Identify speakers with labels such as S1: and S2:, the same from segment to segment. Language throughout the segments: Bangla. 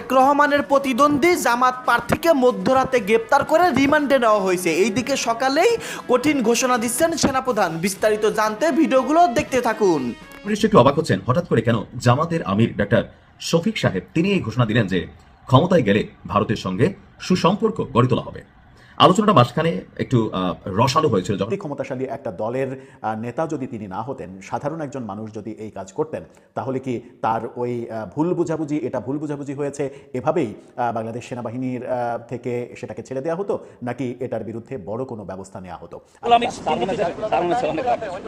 S1: তারেক রহমানের প্রতিদ্বন্দ্বী জামাত প্রার্থীকে মধ্যরাতে গ্রেপ্তার করে রিমান্ডে নেওয়া হয়েছে। এইদিকে সকালেই কঠিন ঘোষণা দিচ্ছেন সেনাপ্রধান। বিস্তারিত জানতে ভিডিওগুলো দেখতে থাকুন।
S2: একটু অবাক হচ্ছেন। হঠাৎ করে কেন জামাতের আমির ডাক্তার শফিক সাহেব, তিনি এই ঘোষণা দিলেন যে ক্ষমতায় গেলে ভারতের সঙ্গে সুসম্পর্ক গড়ে তোলা হবে। আলোচনাটা মাঝখানে একটু রসালো হয়েছিল যখন।
S3: ক্ষমতাশালী একটা দলের নেতা যদি তিনি না হতেন সাধারণ একজন মানুষ যদি এই কাজ করতেন তাহলে কি তার ওই ভুল বুঝাবুঝি এটা ভুল বুঝাবুঝি হয়েছে এভাবেই বাংলাদেশ সেনাবাহিনীর আহ, থেকে সেটাকে ছেড়ে দেওয়া হতো নাকি এটার বিরুদ্ধে বড় কোনো ব্যবস্থা নেওয়া হতো?
S4: গোলামি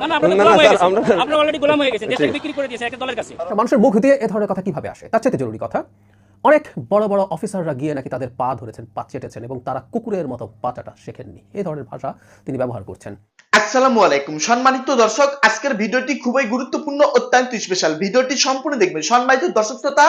S4: না না আপনারা গোলাম গেছেন আপনারা অলরেডি গোলাম গেছেন দেশকে বিক্রি করে দিয়েছেন একটা দলের কাছে।
S5: মানুষের মুখ দিয়ে এ ধরনের কথা কীভাবে আসে? তার চাইতে জরুরি কথা। অনেক বড় বড় অফিসাররা গিয়ে নাকি তাদের পা ধরেছেন, পা চেটেছেন এবং তারা কুকুরের মতো পাচাটা শেখেননি। এই ধরনের ভাষা তিনি ব্যবহার করছেন।
S1: আসসালামু আলাইকুম। সম্মানিত দর্শক, আজকের ভিডিওটি খুবই গুরুত্বপূর্ণ, অত্যন্ত স্পেশাল ভিডিওটি সম্পূর্ণ দেখবেন। সম্মানিত দর্শক শ্রোতা,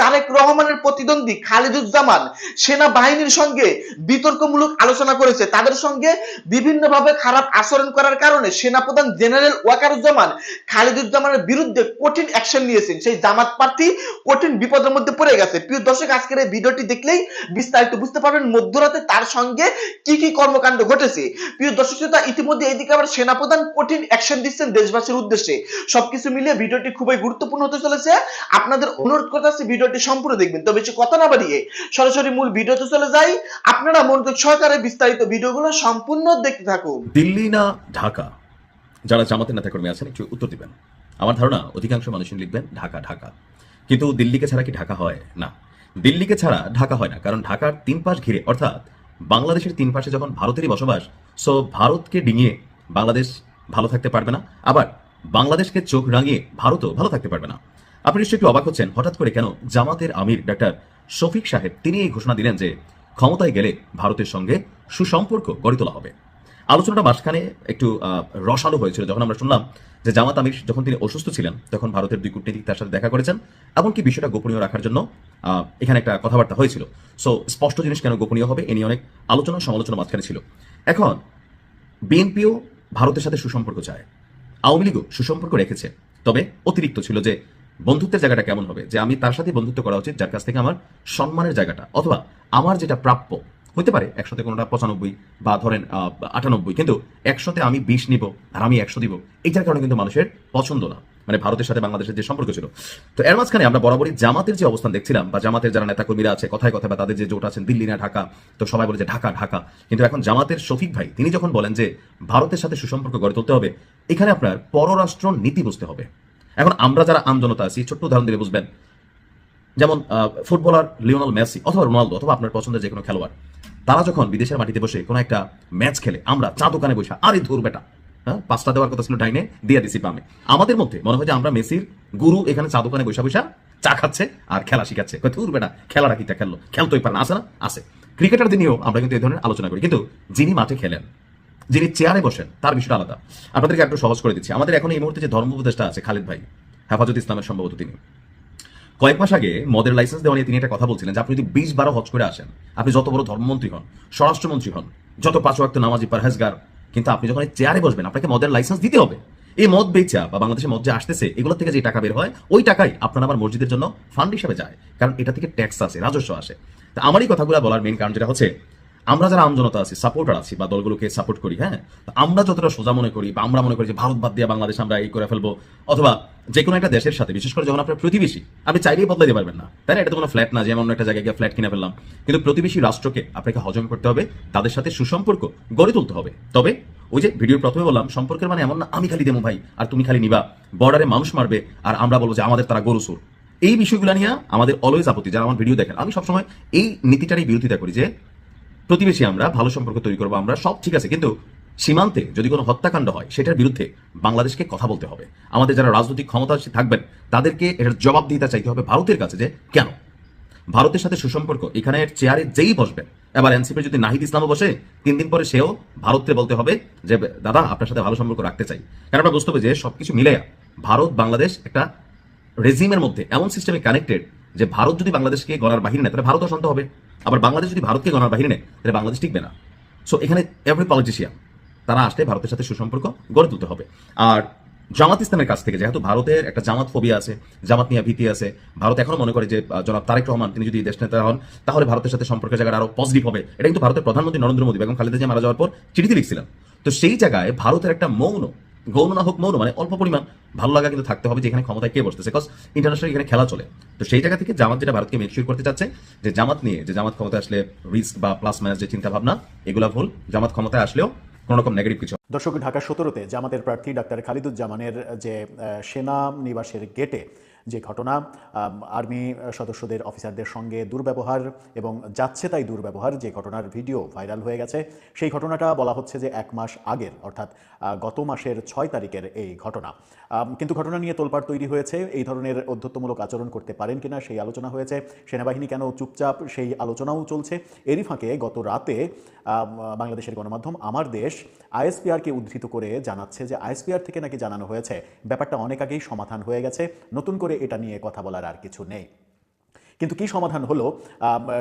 S1: তারেক রহমানের প্রতিদ্বন্দ্বী খালিদুজ্জামান সেনাবাহিনীর সঙ্গে বিতর্কমূলক আলোচনা করেছে। তাদের সঙ্গে বিভিন্নভাবে খারাপ আচরণ করার কারণে সেনাপ্রধান জেনারেল ওয়াকারুজ্জামান খালিদুজ্জামানের বিরুদ্ধে কঠিন অ্যাকশন নিয়েছেন। সেই জামাত প্রার্থী কঠিন বিপদের মধ্যে পড়ে গেছে। প্রিয় দর্শক, আজকের এই ভিডিওটি দেখলেই বিস্তারিত বুঝতে পারবেন মধ্যরাতে তার সঙ্গে কি কি কর্মকাণ্ড ঘটেছে। প্রিয় দর্শক শ্রোতা, ইতিমধ্যে এইদিকে আবার সেনাপ্রধান কঠিন অ্যাকশন দিচ্ছেন দেশবাসীর উদ্দেশ্যে। সবকিছু মিলিয়ে ভিডিওটি খুবই গুরুত্বপূর্ণ হতে চলেছে। আপনাদের অনুরোধ করতে আছে ভিডিওটি সম্পূর্ণ দেখবেন। তো বেশি কথা না বাড়িয়ে সরাসরি মূল ভিডিওতে চলে যাই। আপনারা মনোযোগ সহকারে বিস্তারিত ভিডিওগুলো সম্পূর্ণ দেখতে থাকুন।
S2: দিল্লি না ঢাকা? যারা জামাতের নেতাকর্মী আছেন, একটু উত্তর দিবেন। আমার ধারণা, অধিকাংশ মানুষই লিখবেন, ঢাকা ঢাকা। কিন্তু দিল্লিকে ছাড়া কি ঢাকা হয়? না। দিল্লিকে ছাড়া ঢাকা হয় না, কারণ ঢাকার তিন পাশ ঘিরে, অর্থাৎ বাংলাদেশের তিন পাশে যখন ভারতেরই বসবাস, সো ভারতকে ডিঙিয়ে বাংলাদেশ ভালো থাকতে পারবে না, আবার বাংলাদেশকে চোখ রাঙিয়ে ভারতও ভালো থাকতে পারবে না। আপনি নিশ্চয়ই একটু অবাক হচ্ছেন, হঠাৎ করে কেন জামাতের আমির ডাক্তার শফিক সাহেব তিনি এই ঘোষণা দিলেন যে ক্ষমতায় গেলে ভারতের সঙ্গে সুসম্পর্ক গড়ে তোলা হবে। আলোচনাটা মাঝখানে একটু রসালো হয়েছিল, যখন আমরা শুনলাম যে জামাত আমির যখন তিনি অসুস্থ ছিলেন, তখন ভারতের দুই কূটনীতিক তার সাথে দেখা করেছেন, এমনকি বিষয়টা গোপনীয় রাখার জন্য এখানে একটা কথাবার্তা হয়েছিল। সো স্পষ্ট জিনিস কেন গোপনীয় হবে, এ নিয়ে অনেক আলোচনা সমালোচনা মাঝখানে ছিল। এখন, বিএনপিও ভারতের সাথে সুসম্পর্ক চায়। আওয়ামী লীগও সুসম্পর্ক রেখেছে। তবে অতিরিক্ত ছিল যে, বন্ধুত্বের জায়গাটা কেমন হবে? যে আমি তার সাথে বন্ধুত্ব করা উচিত, যার কাছ থেকে আমার সম্মানের জায়গাটা, অথবা আমার যেটা প্রাপ্য হতে পারে একশোতে কোনোটা পঁচানব্বই বা ধরেন আটানব্বই, কিন্তু একশোতে আমি বিশ নিব আর আমি একশো দিব, এইটার কারণে কিন্তু মানুষের পছন্দ না। মানে ভারতের সাথে বাংলাদেশের যে সম্পর্ক ছিল। তো এর মাঝখানে আমরা বরাবরই জামাতের যে অবস্থান দেখছিলাম, বা জামাতের যারা নেতাকর্মীরা আছে, কথায় কথায়, বা তাদের যে জোট আছেন, দিল্লি না ঢাকা, তো সবাই বলে যে ঢাকা ঢাকা। কিন্তু এখন জামাতের শফিক ভাই, তিনি যখন বলেন যে ভারতের সাথে সুসম্পর্ক গড়ে তুলতে হবে, এখানে আপনার পররাষ্ট্র নীতি বুঝতে হবে। এখন আমরা যারা আমজনতা আছি, ছোট্ট উদাহরণ দিলে বুঝবেন। যেমন ফুটবলার লিওনাল মেসি অথবা রোনালদো অথবা আপনার পছন্দের যে কোনো খেলোয়াড়, তারা যখন বিদেশের মাটিতে বসে কোনো একটা ম্যাচ খেলে, আমরা চা দোকানে বসে, আরে ধুর বেটা হ্যাঁ পাঁচটা দেওয়ার কথা ছিল ডাইনে, দিয়ে দিছি পামে আমাদের মধ্যে মনে হয় যে আমরা মেসির গুরু এখানে চা দোকানে বসে বসে চা খাচ্ছে আর খেলা শিখাচ্ছে। কয়, ধুর বেটা খেলাটা কিটা খেললো। খেলতেই পারে না, আছে না? আছে। ক্রিকেটারদের নিয়েও আমরা কিন্তু এই ধরনের আলোচনা করি। কিন্তু যিনি মাঠে খেলেন, যিনি চেয়ারে বসেন, তার বিষয়টা আলাদা। আপনাদেরকে একটু সহজ করে দিচ্ছি। আমাদের এখন এই মুহূর্তে যে ধর্ম উপদেষ্টা আছে, খালিদ ভাই, হেফাজত ইসলামের সম্ভবত তিনি। কয়েক মাস আগে মদের লাইসেন্স দেওয়া নিয়ে তিনি একটা কথা বলছিলেন যে, আপনি যদি বিশ বারো হজ করে আসেন, আপনি যত বড় ধর্মমন্ত্রী হন, স্বরাষ্ট্রমন্ত্রী হন, যত পাঁচ ওয়াক্ত নামাজি পারহেজগার কিন্তু আপনি যখন চেয়ারে বসবেন, আপনাকে মদের লাইসেন্স দিতে হবে। এই মদ বেচা বা বাংলাদেশে মদ যে আসতেছে এগুলো থেকে যে টাকা বের হয়, ওই টাকাই আপনার আমার মসজিদের জন্য ফান্ড হিসাবে যায়। কারণ এটা থেকে ট্যাক্স আসে, রাজস্ব আসে। তা আমারই কথাগুলো বলার মেন কারণ যেটা হচ্ছে আমরা যারা আমজনতা আছি সাপোর্টার আছি বা দলগুলোকে সাপোর্ট করি হ্যাঁ? আমরা যতটা সোজা মনে করি বা আমরা মনে করি যে ভারত বাদ দিয়ে বাংলাদেশ আমরা এই করে ফেলব, অথবা যে কোনো একটা দেশের সাথে, বিশেষ করে যখন আপনার প্রতিবেশী, আপনি চাইলেই বদলে দিতে পারবেন না। তাই এটা তো কোনো ফ্ল্যাট না যে এমন একটা জায়গায় গিয়ে ফ্ল্যাট কিনে ফেললাম। কিন্তু প্রতিবেশী রাষ্ট্রকে আপনাকে হজম করতে হবে, তাদের সাথে সুসম্পর্ক গড়ে তুলতে হবে। তবে ওই যে ভিডিওর প্রথমে বললাম, সম্পর্কের মানে এমন না, আমি খালি দেবো ভাই, আর তুমি খালি নিবা। বর্ডারে মানুষ মারবে, আর আমরা বলব যে আমাদের তারা গরু সুর এই বিষয়গুলো নিয়ে আমাদের অলওয়েজ আপত্তি। যারা আমার ভিডিও দেখেন, আমি সবসময় এই নীতিটারই বিরোধিতা করি যে প্রতিবেশী আমরা, ভালো সম্পর্ক তৈরি করব আমরা, সব ঠিক আছে। কিন্তু সীমান্তে যদি কোনো হত্যাকাণ্ড হয়, সেটার বিরুদ্ধে বাংলাদেশকে কথা বলতে হবে। আমাদের যারা রাজনৈতিক ক্ষমতা থাকবেন, তাদেরকে এটার জবাবদিহিতা চাইতে হবে ভারতের কাছে যে, কেন? ভারতের সাথে সুসম্পর্ক, এখানে চেয়ারে যেই বসবেন, এবার এনসিপি যদি নাহিদ ইসলামও বসে, তিন দিন পরে সেও ভারতকে বলতে হবে যে, দাদা, আপনার সাথে ভালো সম্পর্ক রাখতে চাই। কারণ আমরা বুঝতে হবে যে, সবকিছু মিলে ভারত, বাংলাদেশ একটা রেজিমের মধ্যে এমন সিস্টেমে কানেক্টেড যে, ভারত যদি বাংলাদেশকে গড়ার বাহিনী নেয়, তাহলে ভারত শান্ত হবে। আবার বাংলাদেশ যদি ভারতকে গণার বাহিনী নেয়, তাহলে বাংলাদেশ টিকবে না। সো এখানে এভরি পলিটিশিয়ান তারা আসলে ভারতের সাথে সুসম্পর্ক গড়ে তুলতে হবে। আর জামাত ইসলামের কাছ থেকে, যেহেতু ভারতের একটা জামাত ফোবিয়া আছে, জামাত নিয়ে ভীতি আছে, ভারত এখনও মনে করে যে জনাব তারেক রহমান, তিনি যদি দেশ নেতা হন, তাহলে ভারতের সাথে সম্পর্কের জায়গাটা আরও পজিটিভ হবে। এটা কিন্তু ভারতের প্রধানমন্ত্রী নরেন্দ্র মোদী বেগম খালেদা জিয়া মারা যাওয়ার পর চিঠিতে লিখছিলেন। তো সেই জায়গায় ভারতের একটা মৌন গৌণ না হোক মৌন মানে অল্প পরিমাণ ভালো লাগা কিন্তু থাকতে হবে যেখানে ক্ষমতায় কে বসতেছে বিকজ ইন্টারন্যাশনাল এখানে খেলা চলে। তো সেই জায়গা থেকে জামাত যেটা ভারতকে মেকশিওর করতে চাচ্ছে, যে জামাত নিয়ে, যে জামাত ক্ষমতায় আসলে রিস্ক বা প্লাস মাইনাস যে চিন্তা ভাবনা, এগুলা ভুল। জামাত ক্ষমতায় আসলেও কোনো রকম নেগেটিভ কিছু
S3: দর্শক, ঢাকা সতেরোতে জামাতের প্রার্থী ডাক্তার খালিদুজ্জামানের যে সেনা নিবাসের গেটে যে ঘটনা আর্মি সদস্যদের অফিসারদের সঙ্গে দুর্ব্যবহার এবং যাচ্ছে তাই দুর্ব্যবহার যে ঘটনার ভিডিও ভাইরাল হয়ে গেছে, সেই ঘটনাটা বলা হচ্ছে যে এক মাস আগের, অর্থাৎ গত মাসের ছয় তারিখের এই ঘটনা। কিন্তু ঘটনা নিয়ে তোলপাড় তৈরি হয়েছে, এই ধরনের অধ্যত্বমূলক আচরণ করতে পারেন কিনা সেই আলোচনা হয়েছে, সেনাবাহিনী কেন চুপচাপ সেই আলোচনাও চলছে? এরই ফাঁকে গত রাতে বাংলাদেশের গণমাধ্যম আমার দেশ, আইএসপিআরকে উদ্ধৃত করে জানাচ্ছে যে আইএসপিআর থেকে নাকি জানানো হয়েছে, ব্যাপারটা অনেক আগেই সমাধান হয়ে গেছে, নতুন করে এটা নিয়ে কথা বলার আর কিছু নেই। কিন্তু কি সমাধান হলো?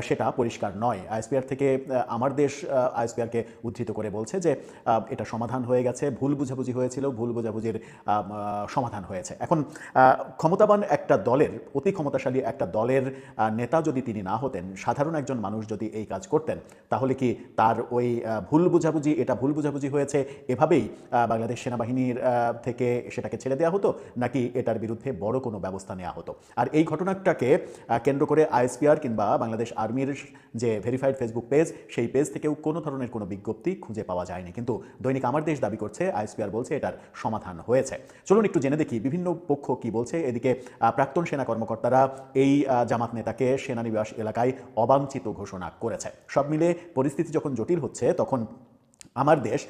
S3: সেটা পরিষ্কার নয়। আইএসপিআর থেকে আমার দেশ আইএসপিআরকে উদ্ধৃত করে বলছে যে এটা সমাধান হয়ে গেছে ভুল বুঝাবুঝি হয়েছিল ভুল বুঝাবুঝির সমাধান হয়েছে। এখন ক্ষমতাবান একটা দলের অতি ক্ষমতাশালী একটা দলের নেতা যদি তিনি না হতেন সাধারণ একজন মানুষ যদি এই কাজ করতেন তাহলে কি তার ওই ভুল বুঝাবুঝি এটা ভুল বুঝাবুঝি হয়েছে এভাবেই বাংলাদেশ সেনাবাহিনীর থেকে সেটাকে ছেড়ে দেওয়া হতো নাকি এটার বিরুদ্ধে বড় কোনো ব্যবস্থা নেওয়া হতো? আর এই ঘটনাটাকে আহ, কেন্দ্র করে আইএসপিআর কিংবা বাংলাদেশ আর্মির যে ভেরিফাইড ফেসবুক পেজ, সেই পেজ থেকেও কোনো ধরনের কোনো বিজ্ঞপ্তি খুঁজে পাওয়া যায়নি। কিন্তু দৈনিক আমার দেশ দাবি করছে, আইএসপিআর বলছে এটার সমাধান হয়েছে। চলুন একটু জেনে দেখি বিভিন্ন পক্ষ কি বলছে। এদিকে প্রাক্তন সেনা কর্মকর্তারা এই জামাত নেতাকে সেনানিবাস এলাকায় অবাঞ্ছিত ঘোষণা করেছে। সব মিলে পরিস্থিতি যখন জটিল হচ্ছে, তখন আমার দেশ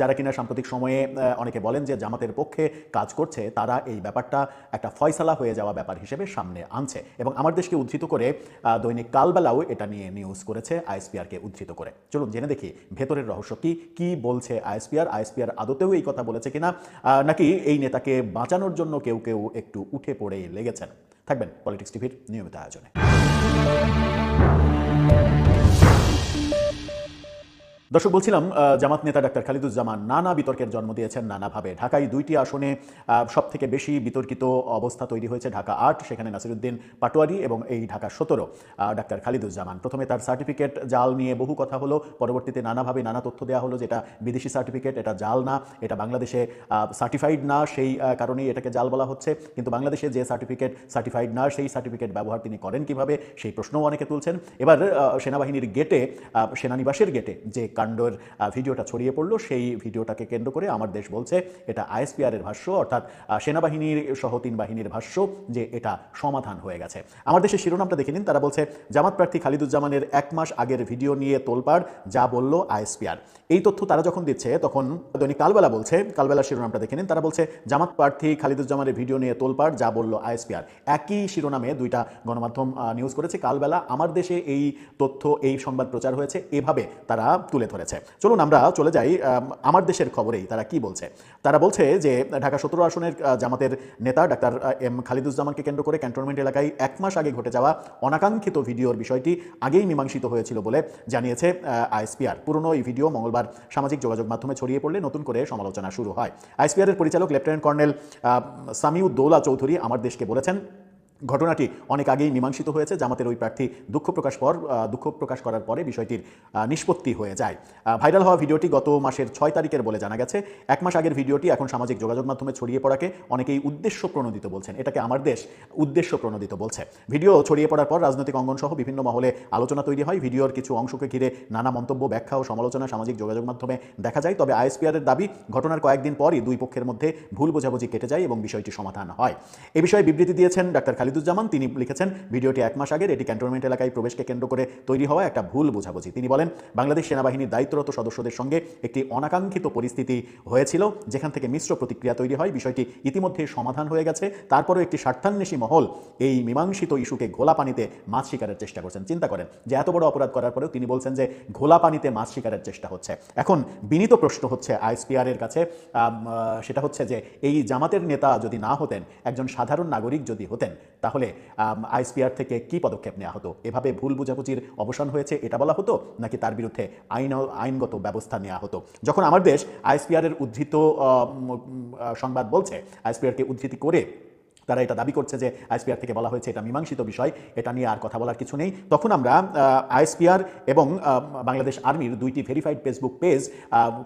S3: যারা কিনা সাম্প্রতিক সময়ে অনেকে বলেন যে জামাতের পক্ষে কাজ করছে, তারা এই ব্যাপারটা একটা ফয়সালা হয়ে যাওয়া ব্যাপার হিসেবে সামনে আনছে এবং আমার দেশকে উদ্ধৃত করে দৈনিক কালবেলাও এটা নিয়ে নিউজ করেছে আইএসপিআরকে উদ্ধৃত করে। চলুন জেনে দেখি ভেতরের রহস্য কি কি বলছে আইএসপিআর আইএসপিআর আদতেও এই কথা বলেছে কিনা নাকি এই নেতাকে বাঁচানোর জন্য কেউ কেউ একটু উঠে পড়ে লেগেছেন? থাকবেন পলিটিক্স টিভির নিয়মিত আয়োজনে। দর্শক, বলছিলাম জামাত নেতা ডাক্তার খালিদুজ্জামান নানা বিতর্কের জন্ম দিয়েছেন নানাভাবে। ঢাকায় দুইটি আসনে সব থেকে বেশি বিতর্কিত অবস্থা তৈরি হয়েছে ঢাকা আট, সেখানে নাসিরুদ্দিন পাটোয়ারি এবং এই ঢাকা সতেরো ডাক্তার খালিদুজ্জামান। প্রথমে তার সার্টিফিকেট জাল নিয়ে বহু কথা হলো, পরবর্তীতে নানাভাবে নানা তথ্য দেওয়া হলো যেটা বিদেশি সার্টিফিকেট, এটা জাল না, এটা বাংলাদেশে সার্টিফাইড না সেই কারণেই এটাকে জাল বলা হচ্ছে। কিন্তু বাংলাদেশে যে সার্টিফিকেট সার্টিফাইড না সেই সার্টিফিকেট ব্যবহার তিনি করেন কীভাবে, সেই প্রশ্নও অনেকে তুলছেন। এবার সেনাবাহিনীর গেটে সেনানিবাসের গেটে যে কাণ্ডের ভিডিওটা ছড়িয়ে পড়ল। সেই ভিডিওটাকে কেন্দ্র করে আমার দেশ বলছে, এটা আইএসপিআর এর ভাষ্য, অর্থাৎ সেনাবাহিনীর সহ তিন বাহিনীর ভাষ্য যে এটা সমাধান হয়ে গেছে। আমার দেশের শিরোনামটা দেখে নিন। তারা বলছে, জামাত প্রার্থী খালিদুজ্জামানের এক মাস আগের ভিডিও নিয়ে তোলপাড়, যা বলল আইএসপিআর। এই তথ্য তারা যখন দিচ্ছে, তখন দৈনিক কালবেলা বলছে কালবেলা শিরোনামটা দেখে নিন। তারা বলছে, জামাত প্রার্থী খালিদুজ্জামানের ভিডিও নিয়ে তোলপাড়, যা বলল আইএসপিআর। একই শিরোনামে দুইটা গণমাধ্যম নিউজ করেছে। কালবেলা আমার দেশে এই তথ্য, এই সংবাদ প্রচার হয়েছে। এভাবে তারা তুলে ধরেছে। চলুন আমরা চলে যাই আমার দেশের খবরেই, তারা কি বলছে? তারা বলছে যে, ঢাকা সতেরো আসনের জামাতের নেতা ডাক্তার এম, খালিদুজ্জামানকে কেন্দ্র করে ক্যান্টনমেন্ট এলাকায় এক মাস আগে ঘটে যাওয়া অনাকাঙ্ক্ষিত ভিডিওর বিষয়টি আগেই মীমাংসিত হয়েছিল বলে জানিয়েছে আইএসপিআর। পুরনো এই ভিডিও মঙ্গলবার সামাজিক যোগাযোগ মাধ্যমে ছড়িয়ে পড়লে নতুন করে সমালোচনা শুরু হয়। আইএসপিআর এর পরিচালক লেফটেন্যান্ট কর্নেল সামিউদ্দৌলা চৌধুরী আমার দেশকে বলেছেন ঘটনাটি অনেক আগেই মীমাংসিত হয়েছে, জামাতের ওই প্রার্থী দুঃখ প্রকাশ পর দুঃখ প্রকাশ করার পরে বিষয়টির নিষ্পত্তি হয়ে যায়। ভাইরাল হওয়া ভিডিওটি গত মাসের ছয় তারিখের বলে জানা গেছে। এক মাস আগের ভিডিওটি এখন সামাজিক যোগাযোগ মাধ্যমে ছড়িয়ে পড়াকে অনেকেই উদ্দেশ্য প্রণোদিত বলছেন। এটাকে আমার দেশ উদ্দেশ্য প্রণোদিত বলছে। ভিডিও ছড়িয়ে পড়ার পর রাজনৈতিক অঙ্গন সহ বিভিন্ন মহলে আলোচনা তৈরি হয়। ভিডিওর কিছু অংশকে ঘিরে নানা মন্তব্য, ব্যাখ্যা ও সমালোচনা সামাজিক যোগাযোগ মাধ্যমে দেখা যায়। তবে আইএসপিআর এর দাবি, ঘটনার কয়েকদিন পরই দুই পক্ষের মধ্যে ভুল বোঝাবুঝি কেটে যায় এবং বিষয়টি সমাধান হয়। এ বিষয়ে বিবৃতি দিয়েছেন ডাক্তার খালিদুজ্জামান তিনি লিখেছেন, ভিডিওটি এক মাস আগের, এটি ক্যান্টনমেন্ট এলাকায় প্রবেশকে কেন্দ্র করে তৈরি হওয়া একটা ভুল বোঝাবুঝি। তিনি বলেন, বাংলাদেশ সেনাবাহিনীর দায়িত্বরত সদস্যদের সঙ্গে একটি অনাকাঙ্ক্ষিত পরিস্থিতি হয়েছিল, যেখান থেকে মিশ্র প্রতিক্রিয়া তৈরি হয়। বিষয়টি ইতিমধ্যে সমাধান হয়ে গেছে। তারপরও একটি স্বার্থান্বেষী মহল এই মীমাংসিত ইস্যুকে ঘোলা পানিতে মাছ শিকারের চেষ্টা করছেন। চিন্তা করেন, যে এত বড় অপরাধ করার পরেও তিনি বলছেন যে ঘোলা পানিতে মাছ শিকারের চেষ্টা হচ্ছে। এখন বিনীত প্রশ্ন হচ্ছে আইএসপিআর এর কাছে সেটা হচ্ছে যে এই জামাতের নেতা যদি না হতেন, একজন সাধারণ নাগরিক যদি হতেন তাহলে আইসপিআর থেকে কি পদক্ষেপ নেওয়া হতো? এভাবে ভুল বুঝাবুঝির অবসান হয়েছে, এটা বলা হতো? নাকি তার বিরুদ্ধে আইন, আইনগত ব্যবস্থা নেওয়া হতো? যখন আমার দেশ আইসপিআরের উদ্ধৃত সংবাদ বলছে আইসপিআরকে উদ্ধৃতি করে তারা এটা দাবি করছে যে আইএসপিআর থেকে বলা হয়েছে এটা মীমাংসিত বিষয়, এটা নিয়ে আর কথা বলার কিছু নেই। তখন আমরা আইএসপিআর এবং বাংলাদেশ আর্মির দুইটি ভেরিফাইড ফেসবুক পেজ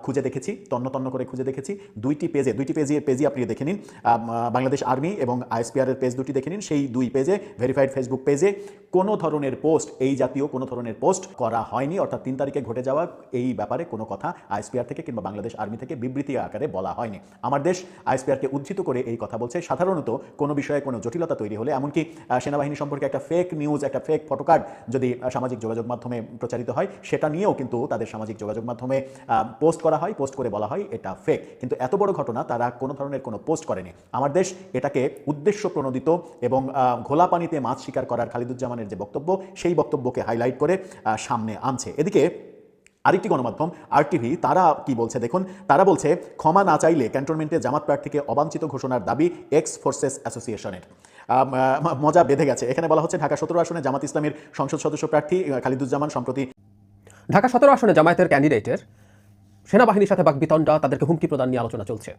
S3: খুঁজে দেখেছি, তন্ন তন্ন করে খুঁজে দেখেছি। দুইটি পেজে দুইটি পেজে, পেজই আপনি দেখে নিন। বাংলাদেশ আর্মি এবং আইএসপিআর এর পেজ দুটি দেখে নিন। সেই দুই পেজে, ভেরিফাইড ফেসবুক পেজে কোনো ধরনের পোস্ট, এই জাতীয় কোনো ধরনের পোস্ট করা হয়নি। অর্থাৎ তিন তারিখে ঘটে যাওয়া এই ব্যাপারে কোনো কথা আইএসপিআর থেকে কিংবা বাংলাদেশ আর্মি থেকে বিবৃতি আকারে বলা হয়নি। আমার দেশ আইএসপিআরকে উদ্ধৃত করে এই কথা বলছে। সাধারণত কোনো বিষয়ে কোনো জটিলতা তৈরি হলে, এমনকি সেনাবাহিনী সম্পর্কে একটা ফেক নিউজ একটা ফেক ফটোকার্ড যদি সামাজিক যোগাযোগ মাধ্যমে প্রচারিত হয়, সেটা নিয়েও কিন্তু তাদের সামাজিক যোগাযোগ মাধ্যমে পোস্ট করা হয় পোস্ট করে বলা হয়, এটা ফেক কিন্তু এত বড় ঘটনা তারা কোনো ধরনের কোনো পোস্ট করেনি। আমার দেশ এটাকে উদ্দেশ্য প্রণোদিত এবং ঘোলা পানিতে মাছ শিকার করার খালিদুজ্জামানের যে বক্তব্য, সেই বক্তব্যকে হাইলাইট করে সামনে আনছে। এদিকে আরেকটি গণমাধ্যম আরটিভি তারা কি বলছে দেখুন, তারা বলছে ক্ষমা না চাইলে ক্যান্টনমেন্টে জামাত প্রার্থীকে অবাঞ্ছিত ঘোষণার দাবি এক্স ফোর্সেস অ্যাসোসিয়েশনের মজা বেঁধে গেছে। এখানে বলা হচ্ছে ঢাকা সতেরো আসনে জামাত ইসলামের সংসদ সদস্য প্রার্থী খালিদুজ্জামান সম্প্রতি
S5: ঢাকা সতেরো আসনে জামায়াতের ক্যান্ডিডেটের সেনাবাহিনীর সাথে বাকবিতণ্ডা তাদেরকে হুমকি প্রদান নিয়ে আলোচনা চলছে।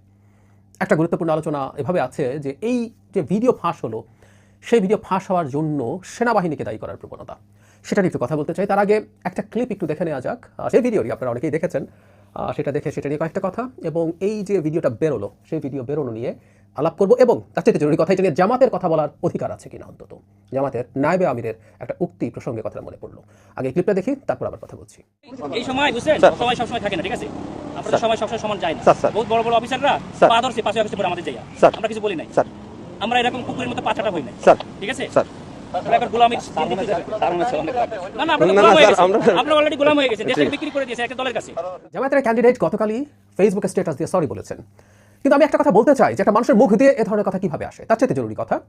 S5: একটা গুরুত্বপূর্ণ আলোচনা এভাবে আছে যে এই যে ভিডিও ফাঁস হলো, সেই ভিডিও ফাঁস হওয়ার জন্য সেনাবাহিনীকে দায়ী করার প্রবণতা। সেটা নিয়ে একটু কথা বলতে চাই। তার আগে একটা ক্লিপ একটু দেখে নেওয়া যাক। সেই ভিডিওটি আপনারা অনেকেই দেখেছেন। সেটা দেখে সেটা নিয়ে কয়েকটা কথা এবং এই যে ভিডিওটা বেরোলো সেই ভিডিও বেরোনো নিয়ে আলাপ করব এবং তার চেয়ে জরুরি কথা এটা নিয়ে জামাতের কথা বলার অধিকার আছে কিনা অন্তত। জামাতের নায়বে আমিরের একটা উক্তি প্রসঙ্গে কথা মনে পড়ল। আগে ক্লিপটা দেখি তারপর আবার কথা বলছি।
S4: এই সময় বুঝছেন? সময় সবসময় থাকে না ঠিক আছে? আপনাদের সময় সবসময় সমান যায় না। বহুত বড় বড় অফিসাররা
S6: স্যার।
S4: পা ধরছে পাশে অফিসে পরে আমাদের
S6: স্যার।
S4: আমরা কিছু বলি নাই।
S6: স্যার।
S4: আমরা এরকম কুকুরের মতো পাছাটা হই নাই।
S6: স্যার।
S4: ঠিক আছে?
S6: স্যার
S4: আমরা একবার গোলামির না না আপনারা
S6: না,
S4: গোলাম
S6: না, স্যার,
S4: গেছেন
S6: আমরা-
S4: আপনারা অলরেডি গোলাম গেছেন দেশটাকে বিক্রি করে দিয়েছে একটা দলের কাছে।
S5: জামায়াতের ক্যান্ডিডেট গতকালই ফেসবুকে স্ট্যাটাস দিয়ে সরি বলেছেন। কিন্তু আমি একটা কথা বলতে চাই যে একটা মানুষের মুখ দিয়ে এ ধরনের কথা কীভাবে আসে তার চাইতে জরুরি কথা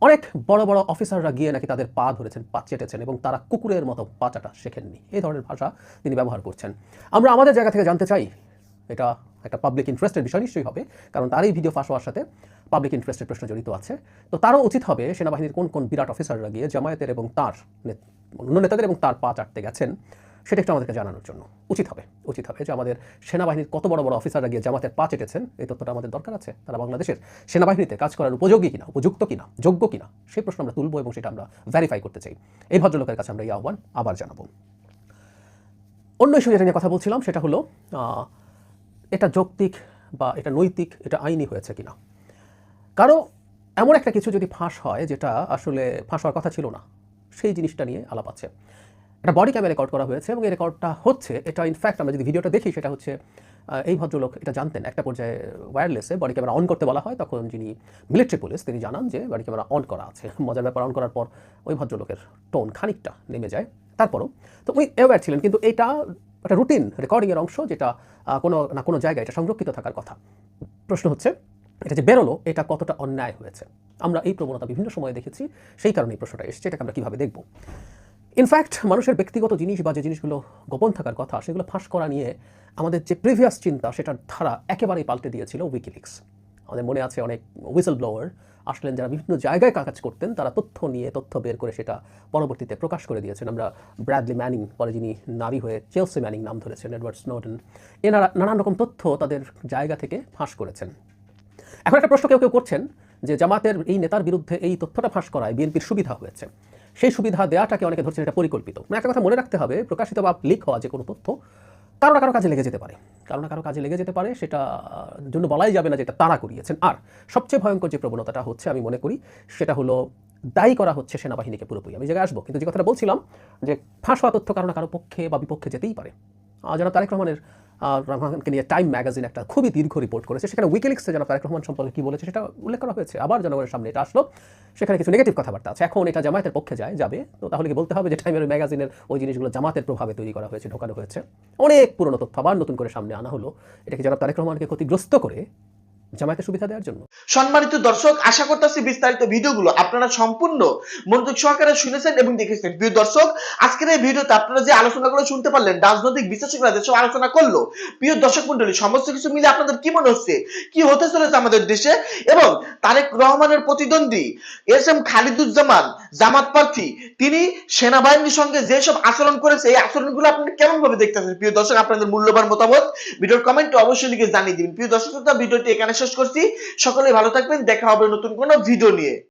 S5: অনেক বড় বড় অফিসাররা গিয়ে নাকি তাদের পা ধরেছেন পা চেটেছেন এবং তারা কুকুরের মতো পাচাটা শেখেননি। এই ধরনের ভাষা তিনি ব্যবহার করছেন। আমরা আমাদের জায়গা থেকে জানতে চাই এটা একটা পাবলিক ইন্টারেস্টের বিষয় নিশ্চয়ই হবে, কারণ তার এই ভিডিও ফাঁস হওয়ার সাথে পাবলিক ইন্টারেস্টের প্রশ্ন জড়িত আছে। তো তারও উচিত হবে সেনাবাহিনীর কোন কোন বিরাট অফিসাররা গিয়ে জামায়াতের এবং তার অন্য নেতাদের এবং তার পা চাটতে গেছেন, সেটা একটু আমাদেরকে জানানোর জন্য। উচিত হবে উচিত হবে যে আমাদের সেনাবাহিনীর কত বড় বড় অফিসাররা গিয়ে জামাতের পা চেটেছেন, এই তথ্যটা আমাদের দরকার আছে। তারা বাংলাদেশের সেনাবাহিনীতে কাজ করার উপযোগী কিনা, উপযুক্ত কিনা, যোগ্য কিনা সেই প্রশ্ন আমরা তুলবো এবং সেটা আমরা ভেরিফাই করতে চাই। এই ভদ্রলোকের কাছে আমরা এই আহ্বান আবার জানাব। অন্য ইস্যু যেটা নিয়ে কথা বলছিলাম, সেটা হলো এটা যৌক্তিক বা এটা নৈতিক, এটা আইনি হয়েছে কিনা? কারও এমন একটা কিছু যদি ফাঁস হয়, যেটা আসলে ফাঁস হওয়ার কথা ছিল না, সেই জিনিসটা নিয়ে আলাপ আছে। একটা বডি ক্যামে রেকর্ড করা হয়েছে এবং এই রেকর্ডটা হচ্ছে, এটা ইনফ্যাক্ট আমরা যদি ভিডিওটা দেখি, সেটা হচ্ছে এই ভদ্রলোক এটা জানতেন। একটা পর্যায়ে ওয়্যারলেসে বডি ক্যামেরা অন করতে বলা হয়, তখন যিনি মিলিটারি পুলিশ তিনি জানান যে বডি ক্যামেরা অন করা আছে। মজার ব্যাপার অন করার পর ওই ভদ্রলোকের টোন খানিকটা নেমে যায়। তারপরও তো উনি অ্যাওয়্যার ছিলেন, কিন্তু এটা একটা রুটিন রেকর্ডিংয়ের অংশ যেটা কোনো, না, কোনো জায়গায় এটা সংরক্ষিত থাকার কথা। প্রশ্ন হচ্ছে, এটা যে বেরোলো, এটা কতটা অন্যায় হয়েছে? আমরা এই প্রবণতা বিভিন্ন সময়ে দেখেছি, সেই কারণে এই প্রশ্নটা এসেছে, এটাকে আমরা কীভাবে দেখব? ইনফ্যাক্ট মানুষের ব্যক্তিগত জিনিস বা যে জিনিসগুলো গোপন থাকার কথা, সেগুলো ফাঁস করা নিয়ে আমাদের যে প্রিভিয়াস চিন্তা, সেটার ধারা একেবারেই পাল্টে দিয়েছিল উইকিলিক্স আমাদের মনে আছে অনেক হুইসেল ব্লোয়ার আসলেন যারা বিভিন্ন জায়গায় কাজ করতেন, তারা তথ্য নিয়ে তথ্য বের করে সেটা পরবর্তীতে প্রকাশ করে দিয়েছেন। আমরা ব্র্যাডলি ম্যানিং পরে যিনি নারী হয়ে চেলসি ম্যানিং নাম ধরেছেন, এডওয়ার্ড স্নোডেন, এনারা নানান রকম তথ্য তাদের জায়গা থেকে ফাঁস করেছেন। এখন একটা প্রশ্ন কেউ কেউ করছেন যে জামাতের এই নেতার বিরুদ্ধে এই তথ্যটা ফাঁস করায় বিএনপির সুবিধা হয়েছে। সেই সুবিধা দেওয়াটাকে অনেকে ধরছেন এটা পরিকল্পিত। মানে একটা কথা মনে রাখতে হবে, প্রকাশিত বা লিক হওয়া যে কোনো তথ্য কারও না কারও কাজে লেগে যেতে পারে। কারও না কারও কাজে লেগে যেতে পারে, সেটা জন্য বলাই যাবে না যেটা তারা করিয়েছেন। আর সবচেয়ে ভয়ঙ্কর যে প্রবণতাটা হচ্ছে, আমি মনে করি, সেটা হলো দায়ী করা হচ্ছে সেনাবাহিনীকে পুরোপুরি। আমি জায়গায় আসব, কিন্তু যে কথাটা বলছিলাম যে ফাঁস হওয়া তথ্য কারও না কারও পক্ষে বা বিপক্ষে যেতেই পারে। যারা তারেক রহমানের রহমানকে নিয়ে টাইম ম্যাগাজিন একটা খুবই দীর্ঘ রিপোর্ট করেছে। সেখানে উইকিলিক্সে যেন তারেক রহমান সম্পর্কে কী বলেছে সেটা উল্লেখ করা হয়েছে। আবার জনগণের সামনে এটা আসলো। সেখানে কিছু নেগেটিভ কথাবার্তা আছে। এখন এটা জামায়াতের পক্ষে যায়, যাবে। তো তাহলে কি বলতে হবে যে টাইমের ম্যাগাজিনের ওই জিনিসগুলো জামাতের প্রভাবে তৈরি করা হয়েছে, ঢোকানো হয়েছে। অনেক পুরনো তথ্য আবার নতুন করে সামনে আনা হলো। এটাকে যারা তারেক রহমানকে ক্ষতিগ্রস্ত করে জামায়াতের সুবিধা দেওয়ার জন্য।
S1: সম্মানিত দর্শক, আশা করতেছি বিস্তারিত ভিডিওগুলো আপনারা সম্পূর্ণ মনোযোগ সহকারে শুনেছেন এবং দেখেছেন। প্রিয় দর্শক, আজকের এই ভিডিওতে আপনারা যে আলোচনাগুলো শুনতে পারলেন, রাজনৈতিক বিশ্লেষকরা যেসব আলোচনা করল, প্রিয় দর্শক মন্ডলী সমস্ত কিছু মিলে আপনাদের কি মনে হচ্ছে? কি হতে চলেছে আমাদের দেশে? এবং তারেক রহমানের প্রতিদ্বন্দ্বী এস এম খালিদুজ্জামান, জামাত প্রার্থী, তিনি সেনাবাহিনীর সঙ্গে যেসব আচরণ করেছে, এই আচরণগুলো আপনারা কেমন ভাবে দেখতেছেন? প্রিয় দর্শক, আপনাদের মূল্যবান মতামত ভিডিওর কমেন্টে অবশ্যই লিখে জানিয়ে দিন প্রিয় দর্শক, ভিডিওটি এখানে শেষ করছি। সকলে ভালো থাকবেন। দেখা হবে নতুন কোনো ভিডিও নিয়ে।